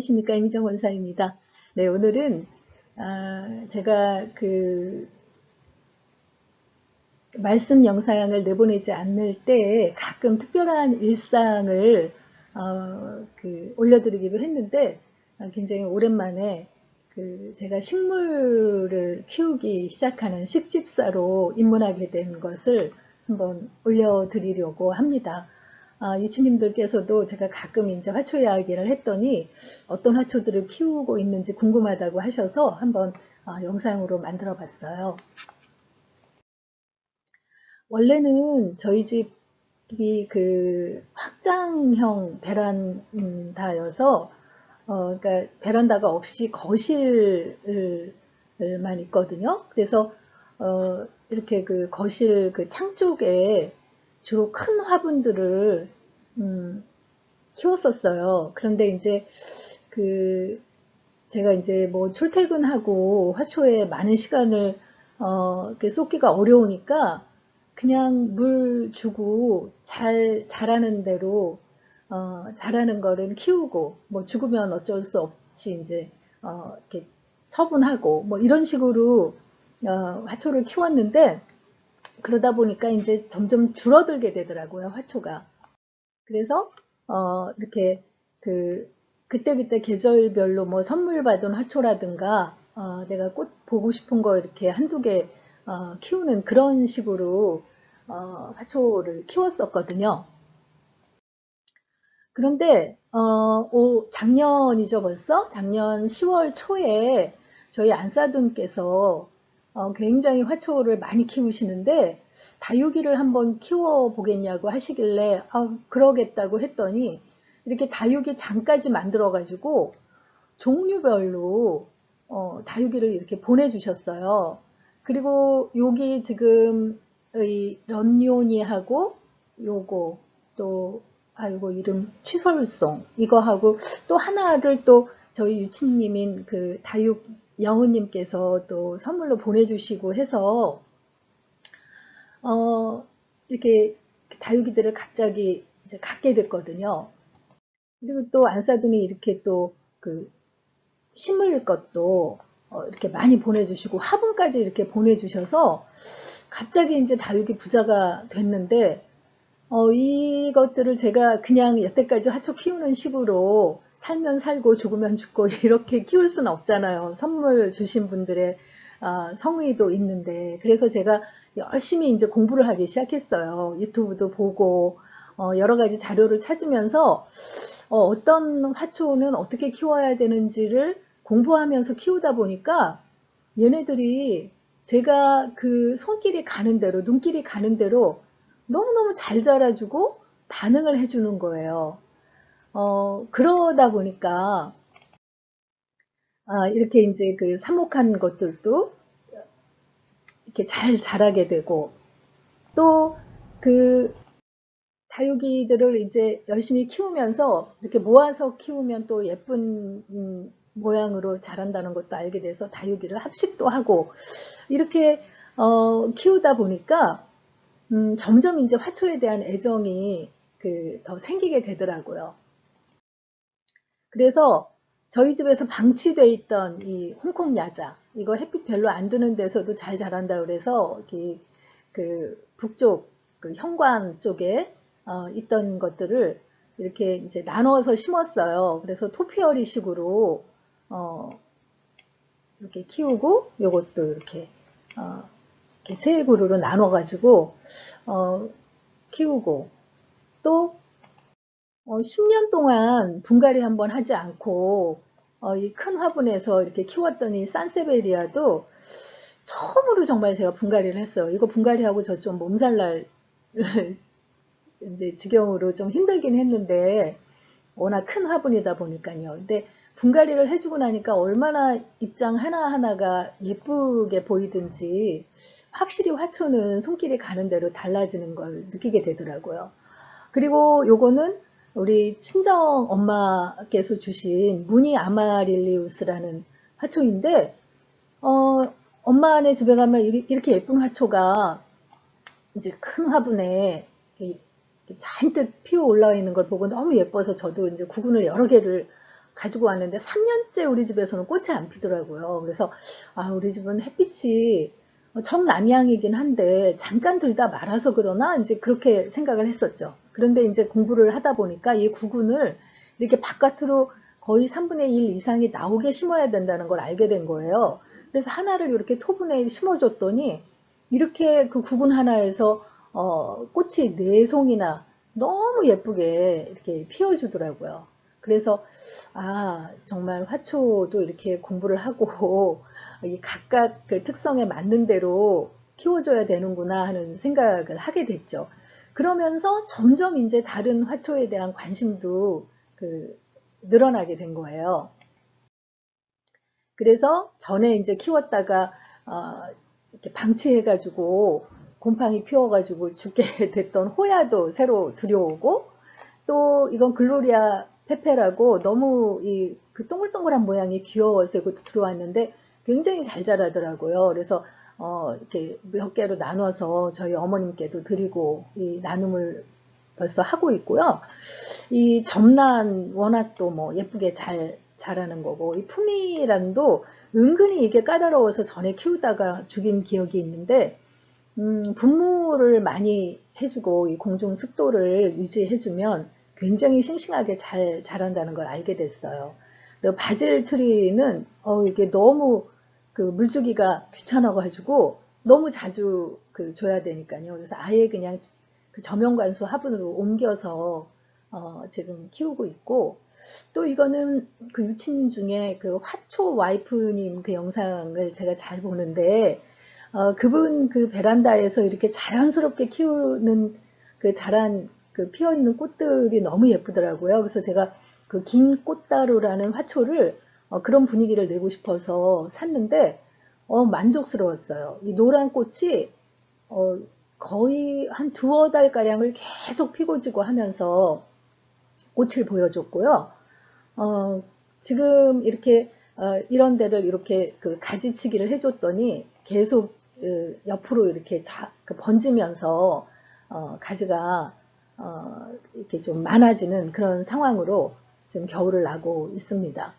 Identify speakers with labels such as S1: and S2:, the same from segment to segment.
S1: 안녕하십니까 임희정 원사입니다. 네 오늘은 아, 제가 그 말씀 영상을 내보내지 않을 때 가끔 특별한 일상을 어, 그 올려드리기로 했는데 아, 굉장히 오랜만에 그 제가 식물을 키우기 시작하는 식집사로 입문하게 된 것을 한번 올려드리려고 합니다. 아, 유치님들께서도 제가 가끔 이제 화초 이야기를 했더니 어떤 화초들을 키우고 있는지 궁금하다고 하셔서 한번 아, 영상으로 만들어 봤어요. 원래는 저희 집이 그 확장형 베란다여서 어, 그러니까 베란다가 없이 거실만 있거든요. 그래서 어, 이렇게 그 거실 그 창 쪽에 주로 큰 화분들을 음, 키웠었어요. 그런데 이제 그 제가 이제 뭐 출퇴근하고 화초에 많은 시간을 어, 쏟기가 어려우니까 그냥 물 주고 잘 자라는 대로 어, 자라는 거는 키우고 뭐 죽으면 어쩔 수 없이 이제 어, 이렇게 처분하고 뭐 이런 식으로 어, 화초를 키웠는데 그러다 보니까 이제 점점 줄어들게 되더라고요, 화초가. 그래서, 어, 이렇게, 그, 그때그때 계절별로 뭐 선물 받은 화초라든가, 어, 내가 꽃 보고 싶은 거 이렇게 한두 개, 어, 키우는 그런 식으로, 어, 화초를 키웠었거든요. 그런데, 어, 오, 작년이죠 벌써? 작년 10월 초에 저희 안사돈께서 어, 굉장히 화초를 많이 키우시는데 다육이를 한번 키워 보겠냐고 하시길래 아, 그러겠다고 했더니 이렇게 다육이 장까지 만들어 가지고 종류별로 어, 다육이를 이렇게 보내주셨어요. 그리고 여기 지금 이 런요니하고 요거 또 아, 요거 이름 취설송 이거 하고 또 하나를 또 저희 유치님인 그 다육 영우님께서 또 선물로 보내주시고 해서 어, 이렇게 다육이들을 갑자기 이제 갖게 됐거든요. 그리고 또 안사돈이 이렇게 또 그 심을 것도 어, 이렇게 많이 보내주시고 화분까지 이렇게 보내주셔서 갑자기 이제 다육이 부자가 됐는데 어, 이것들을 제가 그냥 여태까지 화초 키우는 식으로 살면 살고 죽으면 죽고 이렇게 키울 수는 없잖아요. 선물 주신 분들의 어, 성의도 있는데 그래서 제가 열심히 이제 공부를 하기 시작했어요. 유튜브도 보고 어, 여러 가지 자료를 찾으면서 어, 떤 화초는 어떻게 키워야 되는지를 공부하면서 키우다 보니까 얘네들이 제가 그 손길이 가는 대로 눈길이 가는 대로 너무너무 잘 자라주고 반응을 해주는 거예요. 어, 그러다 보니까, 아, 이렇게 이제 그 사목한 것들도 이렇게 잘 자라게 되고, 또 그 다육이들을 이제 열심히 키우면서 이렇게 모아서 키우면 또 예쁜 음, 모양으로 자란다는 것도 알게 돼서 다육이를 합식도 하고, 이렇게 어, 키우다 보니까, 음, 점점 이제 화초에 대한 애정이 그 더 생기게 되더라고요. 그래서 저희 집에서 방치되어 있던 이 홍콩 야자 이거 햇빛 별로 안 드는 데서도 잘 자란다 그래서 그 북쪽 그 현관 쪽에 어, 있던 것들을 이렇게 이제 나눠서 심었어요. 그래서 토피어리 식으로 어, 이렇게 키우고 요것도 이렇게, 어, 이렇게 세 그루로 나눠 가지고 어, 키우고 또 어, 10년 동안 분갈이 한번 하지 않고 어, 이 큰 화분에서 이렇게 키웠더니 산세베리아도 처음으로 정말 제가 분갈이를 했어요. 이거 분갈이하고 저 좀 몸살 날 이제 지경으로 좀 힘들긴 했는데 워낙 큰 화분이다 보니까요. 근데 분갈이를 해주고 나니까 얼마나 입장 하나하나가 예쁘게 보이든지 확실히 화초는 손길이 가는 대로 달라지는 걸 느끼게 되더라고요. 그리고 요거는 우리 친정 엄마께서 주신 무늬 아마릴리우스라는 화초인데 어, 엄마네 집에 가면 이렇게 예쁜 화초가 이제 큰 화분에 잔뜩 피어 올라와 있는 걸 보고 너무 예뻐서 저도 이제 구근을 여러 개를 가지고 왔는데 3년째 우리 집에서는 꽃이 안 피더라고요. 그래서 아 우리 집은 햇빛이 정남향이긴 한데 잠깐 들다 말아서 그러나 이제 그렇게 생각을 했었죠. 그런데 이제 공부를 하다 보니까 이 구근을 이렇게 바깥으로 거의 3분의 1 이상이 나오게 심어야 된다는 걸 알게 된 거예요. 그래서 하나를 이렇게 토분에 심어줬더니 이렇게 그 구근 하나에서 어, 꽃이 네 송이나 너무 예쁘게 이렇게 피워주더라고요. 그래서 아 정말 화초도 이렇게 공부를 하고 각각 그 특성에 맞는 대로 키워줘야 되는구나 하는 생각을 하게 됐죠. 그러면서 점점 이제 다른 화초에 대한 관심도 그 늘어나게 된 거예요. 그래서 전에 이제 키웠다가 어 이렇게 방치해가지고 곰팡이 피워가지고 죽게 됐던 호야도 새로 들여오고 또 이건 글로리아 페페라고 너무 이 그 동글동글한 모양이 귀여워서 이것도 들어왔는데 굉장히 잘 자라더라고요. 그래서 어 이렇게 몇 개로 나눠서 저희 어머님께도 드리고 이 나눔을 벌써 하고 있고요. 이 점란 워낙 또 뭐 예쁘게 잘 자라는 거고 이 품이란도 은근히 이게 까다로워서 전에 키우다가 죽인 기억이 있는데 음, 분무를 많이 해주고 이 공중 습도를 유지해주면 굉장히 싱싱하게 잘 자란다는 걸 알게 됐어요. 그리고 바질 트리는 어, 이게 너무 그 물주기가 귀찮아가지고 너무 자주 그 줘야 되니까요. 그래서 아예 그냥 그 저명관수 화분으로 옮겨서 어, 지금 키우고 있고 또 이거는 그 유치님 중에 그 화초 와이프님 그 영상을 제가 잘 보는데 어, 그분 그 베란다에서 이렇게 자연스럽게 키우는 그 자란 그 피어 있는 꽃들이 너무 예쁘더라고요. 그래서 제가 그 긴 꽃다루라는 화초를 어, 그런 분위기를 내고 싶어서 샀는데 어, 만족스러웠어요. 이 노란 꽃이 어, 거의 한 두어 달 가량을 계속 피고 지고 하면서 꽃을 보여줬고요. 어, 지금 이렇게 어, 이런 데를 이렇게 그 가지치기를 해줬더니 계속 그 옆으로 이렇게 자, 그 번지면서 어, 가지가 어, 이렇게 좀 많아지는 그런 상황으로 지금 겨울을 나고 있습니다.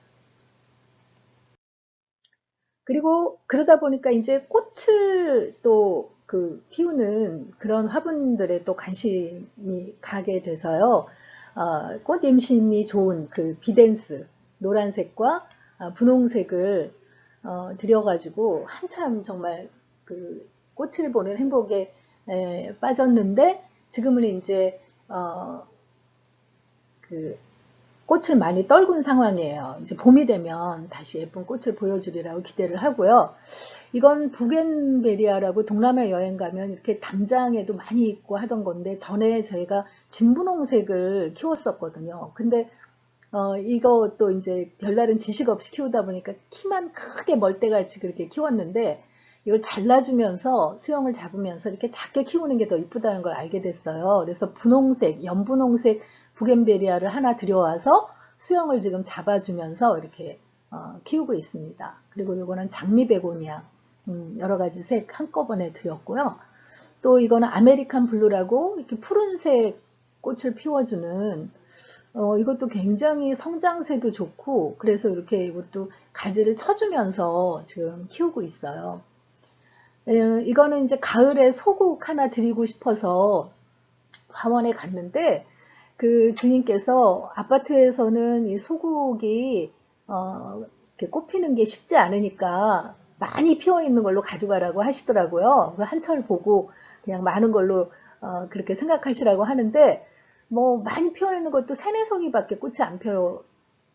S1: 그리고 그러다 보니까 이제 꽃을 또 그 키우는 그런 화분들에 또 관심이 가게 돼서요. 어, 꽃 임심이 좋은 그 비덴스 노란색과 어, 분홍색을 어, 들여가지고 한참 정말 그 꽃을 보는 행복에 에, 빠졌는데 지금은 이제 어, 그 꽃을 많이 떨군 상황이에요. 이제 봄이 되면 다시 예쁜 꽃을 보여주리라고 기대를 하고요. 이건 부겐베리아라고 동남아 여행 가면 이렇게 담장에도 많이 있고 하던 건데 전에 저희가 진분홍색을 키웠었거든요. 근데 어, 이것도 이제 별다른 지식 없이 키우다 보니까 키만 크게 멀대같이 그렇게 키웠는데 이걸 잘라주면서 수영을 잡으면서 이렇게 작게 키우는 게 더 이쁘다는 걸 알게 됐어요. 그래서 분홍색, 연분홍색 부겐베리아를 하나 들여와서 수영을 지금 잡아주면서 이렇게 어, 키우고 있습니다. 그리고 이거는 장미베고니아 음, 여러 가지 색 한꺼번에 들였고요. 또 이거는 아메리칸 블루라고 이렇게 푸른색 꽃을 피워주는 어, 이것도 굉장히 성장세도 좋고 그래서 이렇게 이것도 가지를 쳐주면서 지금 키우고 있어요. 에, 이거는 이제 가을에 소국 하나 드리고 싶어서 화원에 갔는데 그 주인께서 아파트에서는 이 소국이 어, 꽃피는 게 쉽지 않으니까 많이 피어 있는 걸로 가져가라고 하시더라고요. 한철 보고 그냥 많은 걸로 어, 그렇게 생각하시라고 하는데 뭐 많이 피어 있는 것도 세네 송이밖에 꽃이 안 피어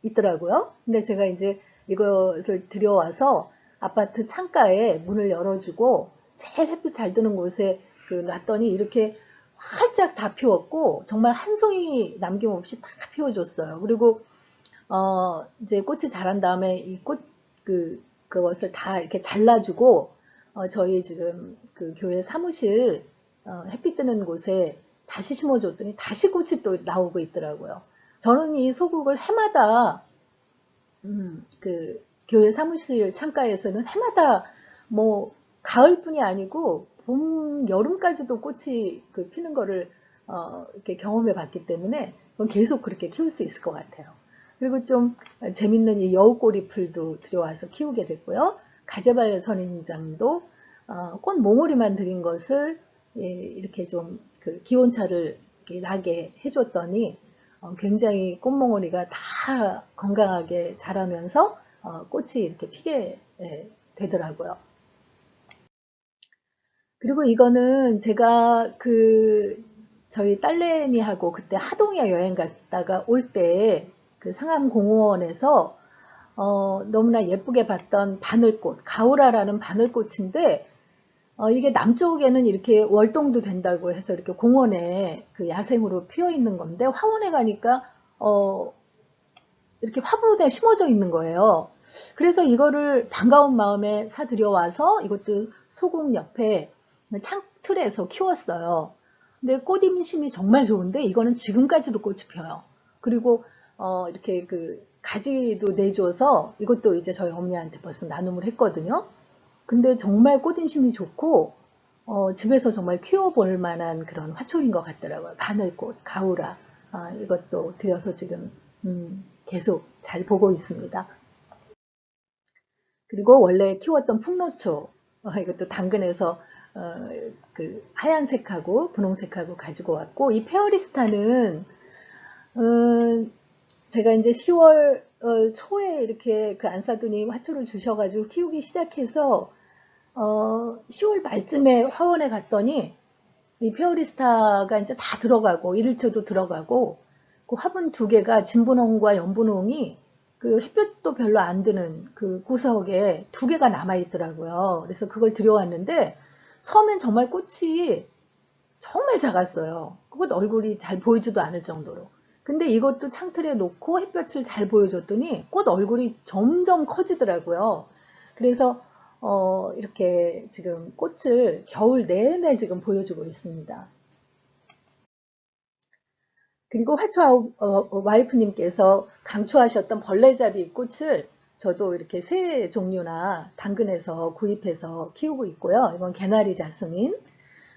S1: 있더라고요. 근데 제가 이제 이것을 들여와서 아파트 창가에 문을 열어주고 제일 햇빛 잘 드는 곳에 그 놨더니 이렇게 활짝 다 피웠고 정말 한 송이 남김없이 다 피워줬어요. 그리고 어 이제 꽃이 자란 다음에 이 꽃 그 그것을 다 이렇게 잘라주고 어 저희 지금 그 교회 사무실 어 햇빛 드는 곳에 다시 심어줬더니 다시 꽃이 또 나오고 있더라고요. 저는 이 소국을 해마다 음, 그 교회 사무실 창가에서는 해마다 뭐 가을뿐이 아니고 봄, 여름까지도 꽃이 그 피는 거를 어, 이렇게 경험해 봤기 때문에 계속 그렇게 키울 수 있을 것 같아요. 그리고 좀 재밌는 이 여우꼬리 풀도 들여와서 키우게 됐고요. 가재발 선인장도 어, 꽃 몽우리만 들인 것을 예, 이렇게 좀 그 기온차를 나게 해줬더니 어, 굉장히 꽃몽우리가 다 건강하게 자라면서 어, 꽃이 이렇게 피게 예, 되더라고요. 그리고 이거는 제가 그 저희 딸내미하고 그때 하동에 여행 갔다가 올 때 그 상암공원에서 어, 너무나 예쁘게 봤던 바늘꽃, 가우라라는 바늘꽃인데 어, 이게 남쪽에는 이렇게 월동도 된다고 해서 이렇게 공원에 그 야생으로 피어 있는 건데 화원에 가니까 어, 이렇게 화분에 심어져 있는 거예요. 그래서 이거를 반가운 마음에 사들여 와서 이것도 소공 옆에 창틀에서 키웠어요. 근데 꽃 임심이 정말 좋은데 이거는 지금까지도 꽃이 펴요. 그리고 어, 이렇게 그 가지도 내줘서 이것도 이제 저희 어머니한테 벌써 나눔을 했거든요. 근데 정말 꽃 인심이 좋고 어, 집에서 정말 키워볼 만한 그런 화초인 것 같더라고요. 바늘꽃, 가우라 아, 이것도 들여서 지금 음, 계속 잘 보고 있습니다. 그리고 원래 키웠던 풍로초 어, 이것도 당근에서 어, 그 하얀색하고 분홍색하고 가지고 왔고 이 페어리스타는 음, 제가 이제 10월 어, 초에 이렇게 그 안사돈이 화초를 주셔가지고 키우기 시작해서 어, 10월 말쯤에 화원에 갔더니 이 페어리스타가 이제 다 들어가고 1일초도 들어가고 그 화분 두 개가 진분홍과 연분홍이 그 햇볕도 별로 안 드는 그 구석에 두 개가 남아 있더라고요. 그래서 그걸 들여왔는데 처음엔 정말 꽃이 정말 작았어요. 그것 얼굴이 잘 보이지도 않을 정도로. 근데 이것도 창틀에 놓고 햇볕을 잘 보여줬더니 꽃 얼굴이 점점 커지더라고요. 그래서 어, 이렇게 지금 꽃을 겨울 내내 지금 보여주고 있습니다. 그리고 화초 어, 와이프님께서 강추하셨던 벌레잡이 꽃을 저도 이렇게 새 종류나 당근에서 구입해서 키우고 있고요. 이건 개나리 자스민,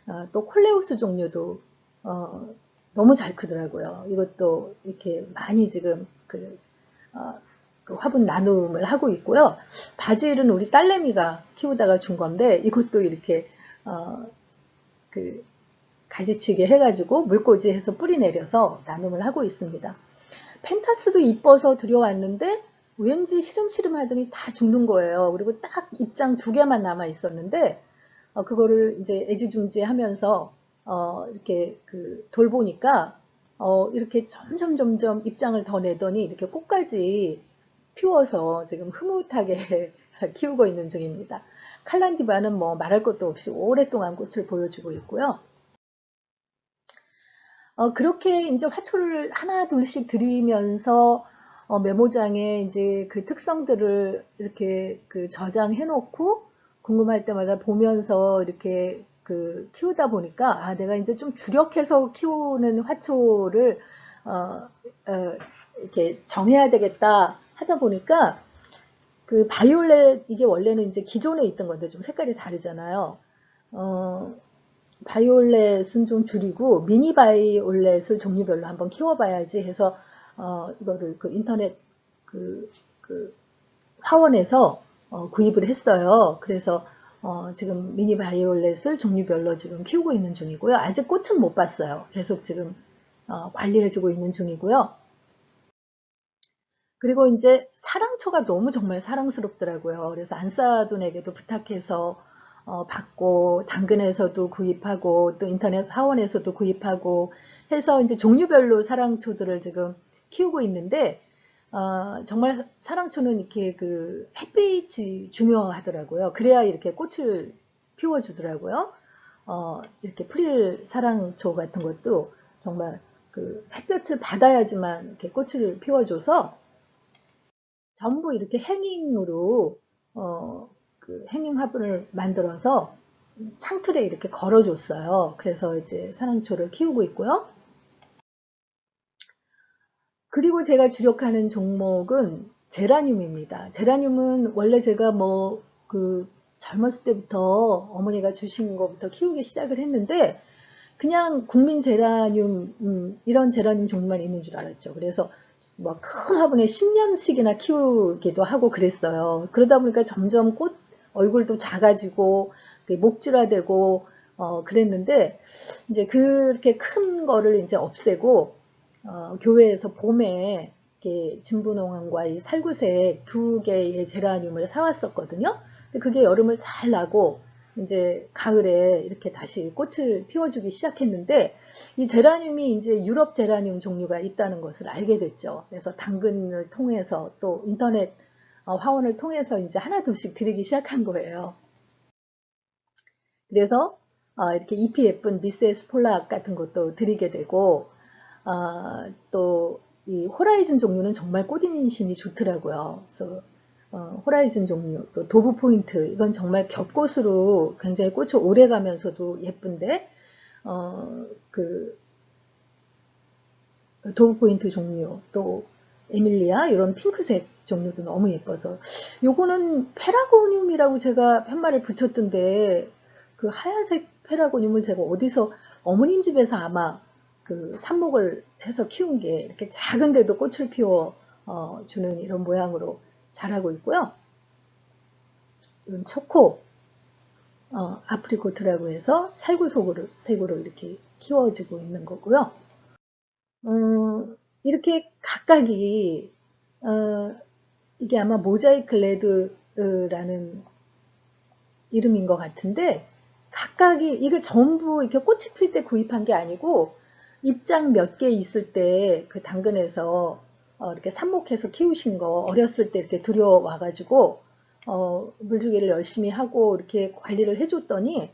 S1: 어, 또 콜레우스 종류도 어, 너무 잘 크더라고요. 이것도 이렇게 많이 지금 그, 어, 그 화분 나눔을 하고 있고요. 바질은 우리 딸내미가 키우다가 준 건데 이것도 이렇게 어, 그 가지치기 해가지고 물꽂이 해서 뿌리 내려서 나눔을 하고 있습니다. 펜타스도 이뻐서 들여왔는데 왠지 시름시름 하더니 다 죽는 거예요. 그리고 딱 입장 두 개만 남아 있었는데 어, 그거를 이제 애지중지 하면서 어, 이렇게 그 돌보니까 어, 이렇게 점점 점점 입장을 더 내더니 이렇게 꽃까지 피워서 지금 흐뭇하게 키우고 있는 중입니다. 칼란디바는 뭐 말할 것도 없이 오랫동안 꽃을 보여주고 있고요. 어, 그렇게 이제 화초를 하나 둘씩 들이면서 어, 메모장에 이제 그 특성들을 이렇게 그 저장해 놓고 궁금할 때마다 보면서 이렇게 그 키우다 보니까 아 내가 이제 좀 주력해서 키우는 화초를 어, 어, 이렇게 정해야 되겠다 하다 보니까 그 바이올렛 이게 원래는 이제 기존에 있던 건데 좀 색깔이 다르잖아요. 어, 바이올렛은 좀 줄이고 미니 바이올렛을 종류별로 한번 키워봐야지 해서 어, 이거를 그 인터넷 그, 그 화원에서 어, 구입을 했어요. 그래서 어, 지금 미니 바이올렛을 종류별로 지금 키우고 있는 중이고요. 아직 꽃은 못 봤어요. 계속 지금 어, 관리해주고 있는 중이고요. 그리고 이제 사랑초가 너무 정말 사랑스럽더라고요. 그래서 안사돈에게도 부탁해서 어, 받고 당근에서도 구입하고 또 인터넷 화원에서도 구입하고 해서 이제 종류별로 사랑초들을 지금 키우고 있는데 어, 정말 사랑초는 이렇게 그 햇빛이 중요하더라고요. 그래야 이렇게 꽃을 피워주더라고요. 어, 이렇게 프릴 사랑초 같은 것도 정말 그 햇볕을 받아야지만 이렇게 꽃을 피워줘서 전부 이렇게 행잉으로 어, 그 행잉 화분을 만들어서 창틀에 이렇게 걸어줬어요. 그래서 이제 사랑초를 키우고 있고요. 그리고 제가 주력하는 종목은 제라늄입니다. 제라늄은 원래 제가 뭐 그 젊었을 때부터 어머니가 주신 것부터 키우기 시작을 했는데 그냥 국민 제라늄 음, 이런 제라늄 종류만 있는 줄 알았죠. 그래서 뭐 큰 화분에 10년씩이나 키우기도 하고 그랬어요. 그러다 보니까 점점 꽃 얼굴도 작아지고 그 목질화되고 어 그랬는데 이제 그렇게 큰 거를 이제 없애고 어 교회에서 봄에 진분홍과 이 살구색 두 개의 제라늄을 사왔었거든요. 근데 그게 여름을 잘 나고 이제 가을에 이렇게 다시 꽃을 피워주기 시작했는데 이 제라늄이 이제 유럽 제라늄 종류가 있다는 것을 알게 됐죠. 그래서 당근을 통해서 또 인터넷 어, 화원을 통해서 이제 하나 둘씩 드리기 시작한 거예요. 그래서 어, 이렇게 잎이 예쁜 미세스 폴락 같은 것도 드리게 되고 어, 또이 호라이즌 종류는 정말 꽃인심이 좋더라고요. 그래서 어, 호라이즌 종류, 또 도브 포인트, 이건 정말 겹꽃으로 굉장히 꽃이 오래 가면서도 예쁜데, 어, 그, 도브 포인트 종류, 또 에밀리아, 이런 핑크색 종류도 너무 예뻐서. 요거는 페라고늄이라고 제가 편말을 붙였던데, 그 하얀색 페라고늄을 제가 어디서 어머님 집에서 아마 그 삽목을 해서 키운 게 이렇게 작은데도 꽃을 피워 어, 주는 이런 모양으로 자라고 있고요. 초코, 어, 아프리코트라고 해서 살구색으로 색으로 이렇게 키워지고 있는 거고요. 음, 이렇게 각각이 어, 이게 아마 모자이크 레드라는 이름인 것 같은데 각각이 이게 전부 이렇게 꽃이 필 때 구입한 게 아니고 입장 몇 개 있을 때 그 당근에서 어, 이렇게 삽목해서 키우신 거 어렸을 때 이렇게 들여와가지고 어, 물주기를 열심히 하고 이렇게 관리를 해줬더니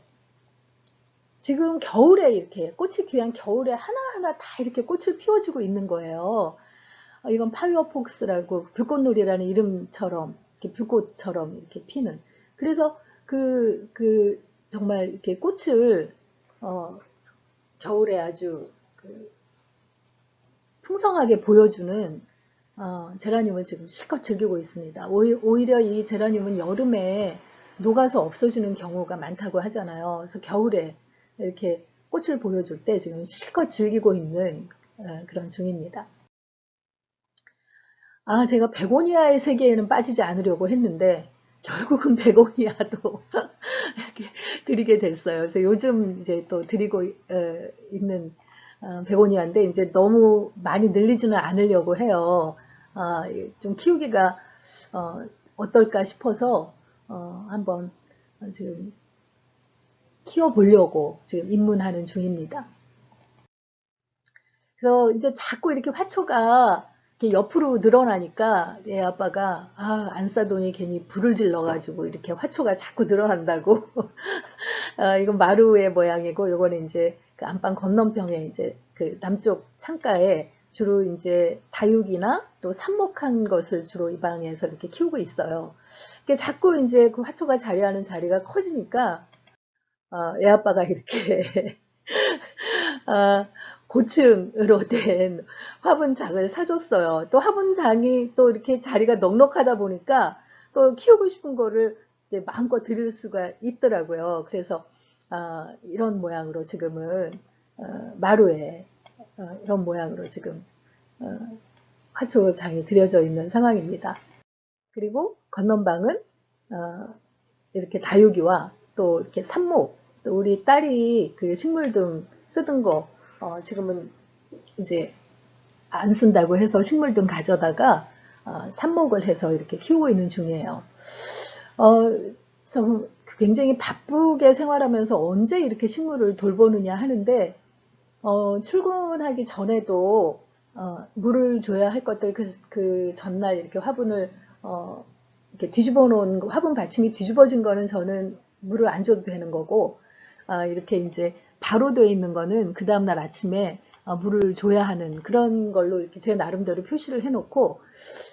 S1: 지금 겨울에 이렇게 꽃이 귀한 겨울에 하나하나 다 이렇게 꽃을 피워주고 있는 거예요. 어, 이건 파이어 폭스라고 불꽃놀이라는 이름처럼 이렇게 불꽃처럼 이렇게 피는. 그래서 그, 그 정말 이렇게 꽃을 어, 겨울에 아주 그 풍성하게 보여주는 어, 제라늄을 지금 실컷 즐기고 있습니다. 오히려 이 제라늄은 여름에 녹아서 없어지는 경우가 많다고 하잖아요. 그래서 겨울에 이렇게 꽃을 보여줄 때 지금 실컷 즐기고 있는 어, 그런 중입니다. 아, 제가 베고니아의 세계에는 빠지지 않으려고 했는데 결국은 베고니아도 이렇게 드리게 됐어요. 그래서 요즘 이제 또 드리고 어, 있는 어, 베고니아인데 이제 너무 많이 늘리지는 않으려고 해요. 어, 좀 키우기가 어, 떨까 싶어서 어, 한번 지금 키워보려고 지금 입문하는 중입니다. 그래서 이제 자꾸 이렇게 화초가 이렇게 옆으로 늘어나니까 애 아빠가 아, 안싸돈이 괜히 불을 질러가지고 이렇게 화초가 자꾸 늘어난다고 어, 이건 마루의 모양이고 이거는 이제 그 안방 건너편에 이제 그 남쪽 창가에 주로 이제 다육이나 또 삽목한 것을 주로 이 방에서 이렇게 키우고 있어요. 그게 자꾸 이제 그 화초가 자리하는 자리가 커지니까 어, 애 아빠가 이렇게 어, 고층으로 된 화분장을 사줬어요. 또 화분장이 또 이렇게 자리가 넉넉하다 보니까 또 키우고 싶은 거를 이제 마음껏 드릴 수가 있더라고요. 그래서 어, 이런 모양으로 지금은 어, 마루에 어, 이런 모양으로 지금 어, 화초장이 들여져 있는 상황입니다. 그리고 건넌방은 어, 이렇게 다육이와 또 이렇게 삽목, 또 우리 딸이 그 식물등 쓰던 거 지금은 이제 안 쓴다고 해서 식물등 가져다가 삽목을 해서 이렇게 키우고 있는 중이에요. 좀 굉장히 바쁘게 생활하면서 언제 이렇게 식물을 돌보느냐 하는데 어, 출근하기 전에도 어, 물을 줘야 할 것들 그, 그 전날 이렇게 화분을 어, 이렇게 뒤집어 놓은 화분 받침이 뒤집어진 거는 저는 물을 안 줘도 되는 거고 어, 이렇게 이제 바로 되어 있는 거는 그 다음날 아침에 어, 물을 줘야 하는 그런 걸로 이렇게 제 나름대로 표시를 해놓고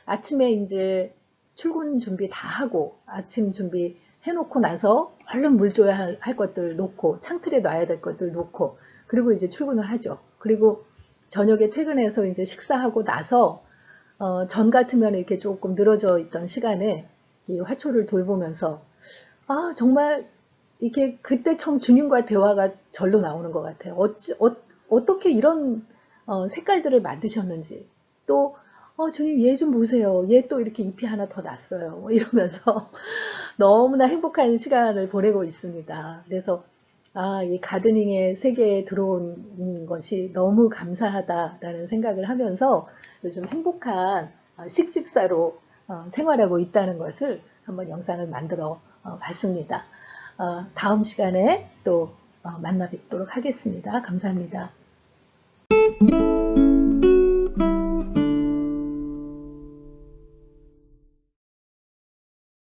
S1: 아침에 이제 출근 준비 다 하고 아침 준비 해놓고 나서 얼른 물 줘야 할, 할 것들 놓고 창틀에 놔야 될 것들 놓고 그리고 이제 출근을 하죠. 그리고 저녁에 퇴근해서 이제 식사하고 나서 어, 전 같으면 이렇게 조금 늘어져 있던 시간에 이 화초를 돌보면서 아 정말 이게 그때 처음 주님과 대화가 절로 나오는 것 같아요. 어찌, 어, 떻게 이런 어, 색깔들을 만드셨는지 또 어, 주님, 얘 좀 보세요. 얘 또 이렇게 잎이 하나 더 났어요. 뭐 이러면서 너무나 행복한 시간을 보내고 있습니다. 그래서, 아, 이 가드닝의 세계에 들어온 것이 너무 감사하다라는 생각을 하면서 요즘 행복한 어, 식집사로 어, 생활하고 있다는 것을 한번 영상을 만들어 어, 봤습니다. 어, 다음 시간에 또 어, 만나 뵙도록 하겠습니다. 감사합니다.